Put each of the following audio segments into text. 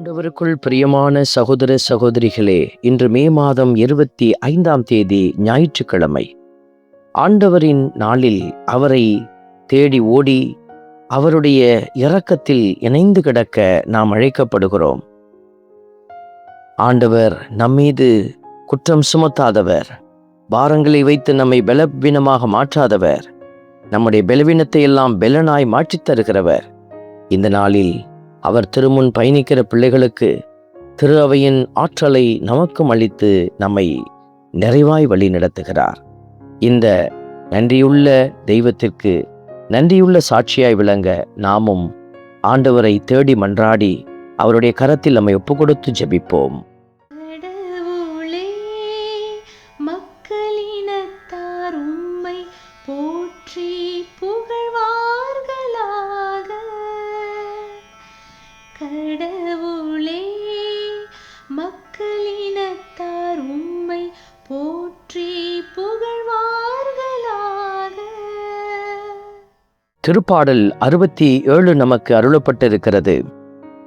ஆண்டவருக்குள் பிரியமான சகோதர சகோதரிகளே இன்று மே மாதம் இருபத்தி ஐந்தாம் தேதி ஞாயிற்றுக்கிழமை. ஆண்டவரின் நாளில் அவரை தேடி ஓடி அவருடைய இரக்கத்தில் இணைந்து கிடக்க நாம் அழைக்கப்படுகிறோம். ஆண்டவர் நம்மீது குற்றம் சுமத்தாதவர். பாரங்களை வைத்து நம்மை பலவீனமாக மாற்றாதவர். நம்முடைய பலவீனத்தை எல்லாம் பெலனாய் மாற்றித் தருகிறவர் இந்த நாளில் அவர் திருமுன் பயணிக்கிற பிள்ளைகளுக்கு திரு அவையின் ஆற்றலை நமக்கும் அளித்து நம்மை நிறைவாய் வழி நடத்துகிறார் இந்த நன்றியுள்ள தெய்வத்திற்கு நன்றியுள்ள சாட்சியாய் விளங்க நாமும் ஆண்டவரை தேடி மன்றாடி அவருடைய கரத்தில் நம்மை ஒப்புக்கொடுத்து ஜெபிப்போம். கடவுளே மக்களினத்தார் உம்மை போற்றி புகழ்வார்களாக. திருப்பாடல் அறுபத்தி ஏழு நமக்கு அருளப்பட்டிருக்கிறது.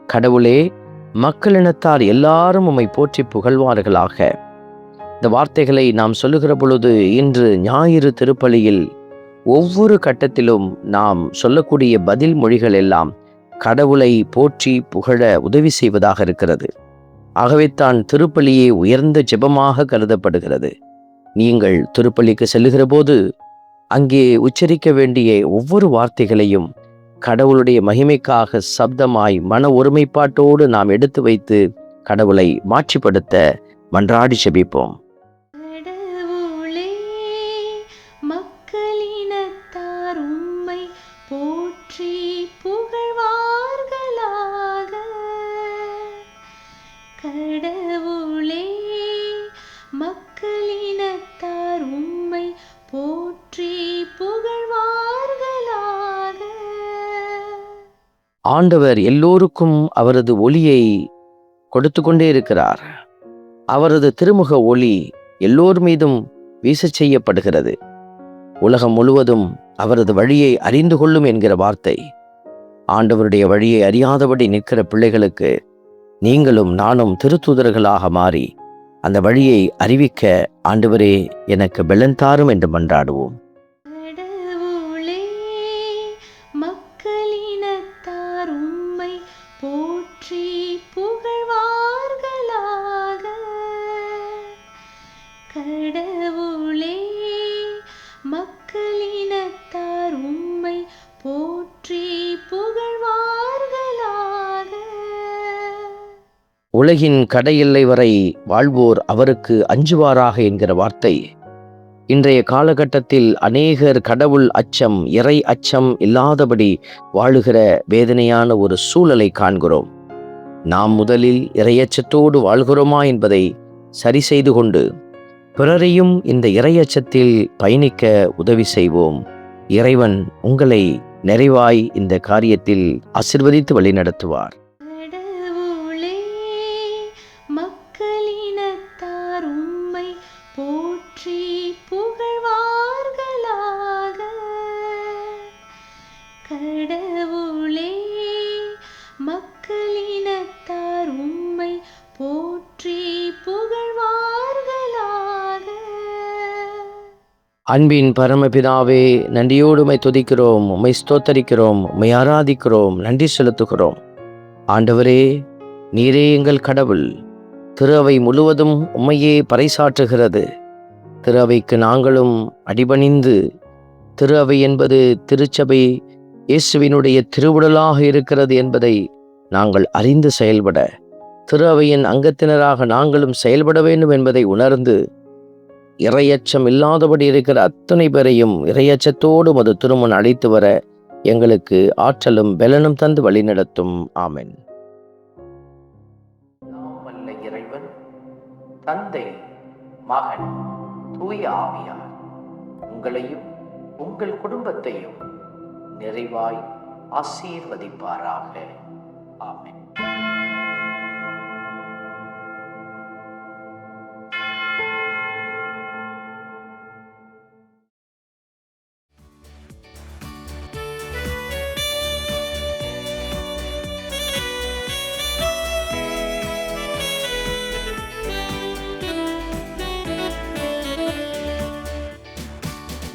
கடவுளே மக்களினத்தார் எல்லாரும் உம்மை போற்றி புகழ்வார்களாக. இந்த வார்த்தைகளை நாம் சொல்லுகிற பொழுது இன்று ஞாயிறு திருப்பலியில் ஒவ்வொரு கட்டத்திலும் நாம் சொல்லக்கூடிய பதில் மொழிகள் எல்லாம் கடவுளை போற்றி புகழ உதவி செய்வதாக இருக்கிறது. ஆகவே தான் திருப்பலியே உயர்ந்த ஜெபமாக கருதப்படுகிறது. நீங்கள் திருப்பலிக்கு செல்லுகிற போது அங்கே உச்சரிக்க வேண்டிய ஒவ்வொரு வார்த்தைகளையும் கடவுளுடைய மகிமைக்காக சப்தமாய் மன ஒருமைப்பாட்டோடு நாம் எடுத்து வைத்து கடவுளை மாற்றிப்படுத்த மன்றாடி செபிப்போம் ஆண்டவர் எல்லோருக்கும் அவரது ஒளியை கொடுத்து கொண்டே இருக்கிறார். அவரது திருமுக ஒளி எல்லோர் மீதும் வீசச் செய்யப்படுகிறது. உலகம் முழுவதும் அவரது வழியை அறிந்து கொள்ளும் என்கிற வார்த்தை. ஆண்டவருடைய வழியை அறியாதபடி நிற்கிற பிள்ளைகளுக்கு நீங்களும் நானும் திருத்தூதர்களாக மாறி அந்த வழியை அறிவிக்க ஆண்டவரே எனக்கு பெலன் தாரும் என்று மன்றாடுவோம். மக்களினத்தார் உம்மை போற்றி புகழ்வார்களாக. உலகின் கடையில்லை வரை வாழ்வோர் அவருக்கு அஞ்சுவாராக என்கிற வார்த்தை. இன்றைய காலகட்டத்தில் அநேகர் கடவுள் அச்சம் இறை அச்சம் இல்லாதபடி வாழுகிற வேதனையான ஒரு சூழலை காண்கிறோம். நாம் முதலில் இறையச்சத்தோடு வாழ்கிறோமா என்பதை சரி செய்து கொண்டு பிறரையும் இந்த இரையச்சத்தில் பயணிக்க உதவி செய்வோம். இறைவன் உங்களை நிறைவாய் இந்த காரியத்தில் ஆசிர்வதித்து வழிநடத்துவார். அன்பின் பரமபிதாவே நன்றியோடு துதிக்கிறோம் உம்மை ஸ்தோத்தரிக்கிறோம் உம்மை ஆராதிக்கிறோம் நன்றி செலுத்துகிறோம். ஆண்டவரே நீரே எங்கள் கடவுள். திரு அவை முழுவதும் உம்மையே பறைசாற்றுகிறது. திருவைக்கு நாங்களும் அடிபணிந்து திரு அவை என்பது திருச்சபை இயேசுவினுடைய திருவுடலாக இருக்கிறது என்பதை நாங்கள் அறிந்து செயல்பட திரு அவையின் அங்கத்தினராக நாங்களும் செயல்பட வேண்டும் என்பதை உணர்ந்து இரையச்சம் இல்லாதபடி இருக்கிற அத்தனை பேரையும் இரையச்சத்தோடு மது திருமணம் அழைத்து வர எங்களுக்கு ஆற்றலும் பலனும் தந்து வழிநடத்தும் ஆமென். இறைவன் தந்தை மகன் தூய ஆவியார். உங்களையும் உங்கள் குடும்பத்தையும் நிறைவாய் ஆசீர்வதிப்பாராக. ஆமென்.